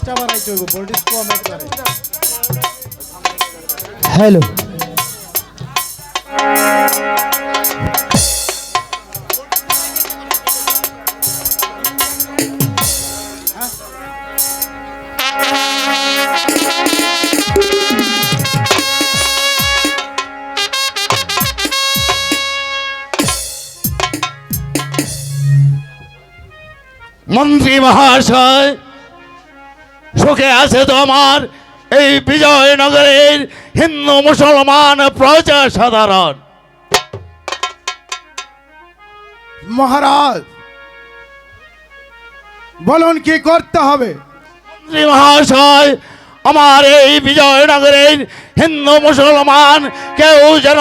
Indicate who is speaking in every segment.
Speaker 1: ভোল্টেজটা বাড়াইতে হইব ভোল্টেজ কম একবারে
Speaker 2: হ্যালো
Speaker 3: মন্ত্রী মহাশয় সুখে আছে তো আমার এই বিজয়নগরের হিন্দু মুসলমান প্রজা সাধারণ।
Speaker 1: মহারাজ বলুন কি করতে হবে?
Speaker 3: মহাশয় আমার এই বিজয়নগরের হিন্দু মুসলমান কেউ যেন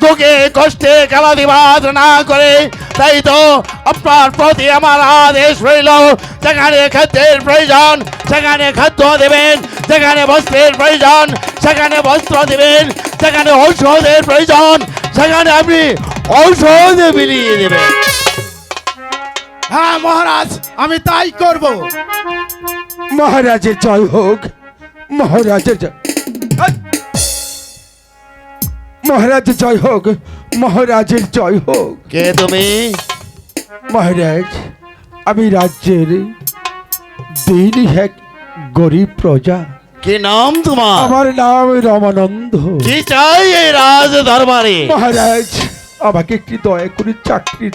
Speaker 3: দুঃখে কষ্টে খেলাধিবাদ না করে তাই তো আপনার প্রতি আমার আদেশ রইল। যেখানে খাদ্যের প্রয়োজন সেখানে খাদ্য দেবেন। যেখানে বস্ত্রের প্রয়োজন সেখানে বস্ত্র দেবেন। যেখানে ঔষধের প্রয়োজন সেখানে আপনি ঔষধ বিলিয়ে দেবেন।
Speaker 1: হ্যাঁ মহারাজ আমি তাই করব।
Speaker 2: মহারাজের জয় হোক। মহারাজের জয় মহারাজের জয় হোক। মহারাজের জয় হোক।
Speaker 3: কে তুমি?
Speaker 2: মহারাজ আমি রাজ্যের দিন এক গরিব প্রজা।
Speaker 3: কি নাম তোমার?
Speaker 2: আমার নাম রমানন্দ।
Speaker 3: কি চাই এই রাজ দরবারে?
Speaker 2: মহারাজ আমাকে একটি দয়া করে চাকরি